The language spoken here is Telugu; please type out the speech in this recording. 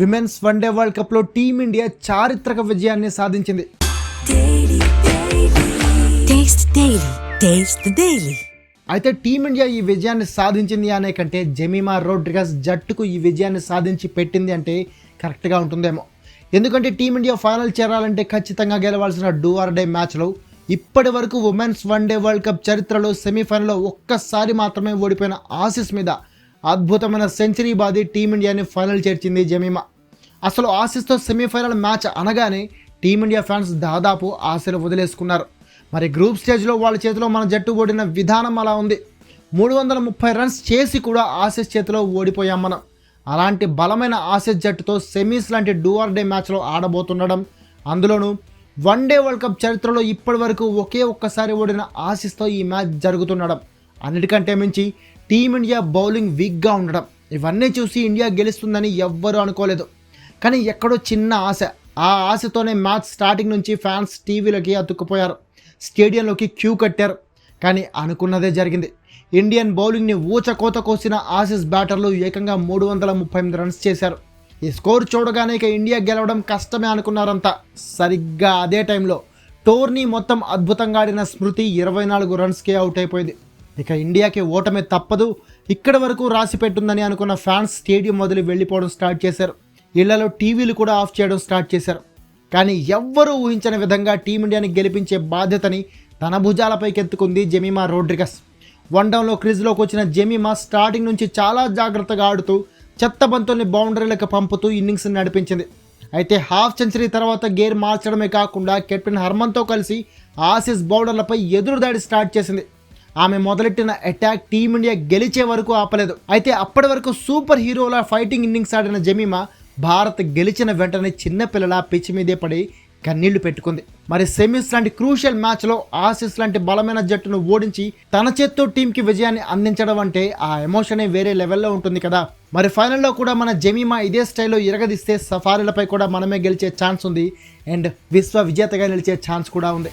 విమెన్స్ వన్డే వరల్డ్ కప్లో టీమిండియా చారిత్రక విజయాన్ని సాధించింది. అయితే టీమిండియా ఈ విజయాన్ని సాధించింది అనే కంటే జెమిమా రోడ్రిగస్ జట్టుకు ఈ విజయాన్ని సాధించి పెట్టింది అంటే కరెక్ట్గా ఉంటుందేమో ఎందుకంటే టీమిండియా ఫైనల్ చేరాలంటే ఖచ్చితంగా గెలవాల్సిన డూ ఆర్ డే మ్యాచ్లో ఇప్పటి వరకు ఉమెన్స్ వన్డే వరల్డ్ కప్ చరిత్రలో సెమీఫైనల్లో ఒక్కసారి మాత్రమే ఓడిపోయిన ఆసిస్ మీద అద్భుతమైన సెంచరీ బాది టీమిండియాని ఫైనల్ చేర్చింది జమీమా. అసలు ఆసిస్తో సెమీఫైనల్ మ్యాచ్ అనగానే టీమిండియా ఫ్యాన్స్ దాదాపు ఆశలు వదిలేసుకున్నారు. మరి గ్రూప్ స్టేజ్లో వాళ్ళ చేతిలో మన జట్టు ఓడిన విధానం అలా ఉంది. మూడు వందల ముప్పై రన్స్ చేసి కూడా ఆసిస్ చేతిలో ఓడిపోయాం మనం. అలాంటి బలమైన ఆసిస్ జట్టుతో సెమీస్ లాంటి డూఆర్ డే మ్యాచ్లో ఆడబోతుండడం అందులోనూ వన్ డే వరల్డ్ కప్ చరిత్రలో ఇప్పటి వరకు ఒకే ఒక్కసారి ఓడిన ఆసిస్తో ఈ మ్యాచ్ జరుగుతుండడం. అన్నిటికంటే మించి టీమిండియా బౌలింగ్ వీక్గా ఉండడం. ఇవన్నీ చూసి ఇండియా గెలుస్తుందని ఎవ్వరూ అనుకోలేదు. కానీ ఎక్కడో చిన్న ఆశ. ఆ ఆశతోనే మ్యాచ్ స్టార్టింగ్ నుంచి ఫ్యాన్స్ టీవీలోకి అతుక్కుపోయారు. స్టేడియంలోకి క్యూ కట్టారు. కానీ అనుకున్నదే జరిగింది. ఇండియన్ బౌలింగ్ని ఊచకోత కోసిన ఆసిస్ బ్యాటర్లు ఏకంగా మూడు వందల ముప్పై ఎనిమిది రన్స్ చేశారు. ఈ స్కోర్ చూడగానే ఇక ఇండియా గెలవడం కష్టమే అనుకున్నారంతా. సరిగ్గా అదే టైంలో టోర్నీ మొత్తం అద్భుతంగా ఆడిన స్మృతి ఇరవై నాలుగు రన్స్కే అవుట్ అయిపోయింది. ఇక ఇండియాకి ఓటమే తప్పదు. ఇక్కడి వరకు రాసి పెట్టుందని అనుకున్న ఫ్యాన్స్ స్టేడియం వదిలి వెళ్ళిపోవడం స్టార్ట్ చేశారు. ఇళ్ళలో టీవీలు కూడా ఆఫ్ చేయడం స్టార్ట్ చేశారు. కానీ ఎవ్వరూ ఊహించని విధంగా టీమిండియాని గెలిపించే బాధ్యతని తన భుజాలపైకి ఎత్తుకుంది జెమిమా రోడ్రిగస్. వన్ డౌన్లో క్రీజ్లోకి వచ్చిన జెమిమా స్టార్టింగ్ నుంచి చాలా జాగ్రత్తగా ఆడుతూ చెత్త బంతుల్ని బౌండరీలకు పంపుతూ ఇన్నింగ్స్ నడిపించింది. అయితే హాఫ్ సెంచరీ తర్వాత గేర్ మార్చడమే కాకుండా కెప్టెన్ హర్మన్తో కలిసి ఆసిస్ బౌలర్లపై ఎదురుదాడి స్టార్ట్ చేసింది. ఆమె మొదలెట్టిన అటాక్ టీమిండియా గెలిచే వరకు ఆపలేదు. అయితే అప్పటి వరకు సూపర్ హీరోల ఫైటింగ్ ఇన్నింగ్స్ ఆడిన జమీమా భారత్ గెలిచిన వెంటనే చిన్నపిల్లల పిచ్చి మీదే పడి కన్నీళ్ళు పెట్టుకుంది. మరి సెమీస్ లాంటి క్రూషియల్ మ్యాచ్లో ఆసిస్ లాంటి బలమైన జట్టును ఓడించి తన చేత్తో టీంకి విజయాన్ని అందించడం అంటే ఆ ఎమోషనే వేరే లెవెల్లో ఉంటుంది కదా. మరి ఫైనల్లో కూడా మన జమీమా ఇదే స్టైల్లో ఇరగదీస్తే సఫారీలపై కూడా మనమే గెలిచే ఛాన్స్ ఉంది. అండ్ విశ్వ విజేతగా నిలిచే ఛాన్స్ కూడా ఉంది.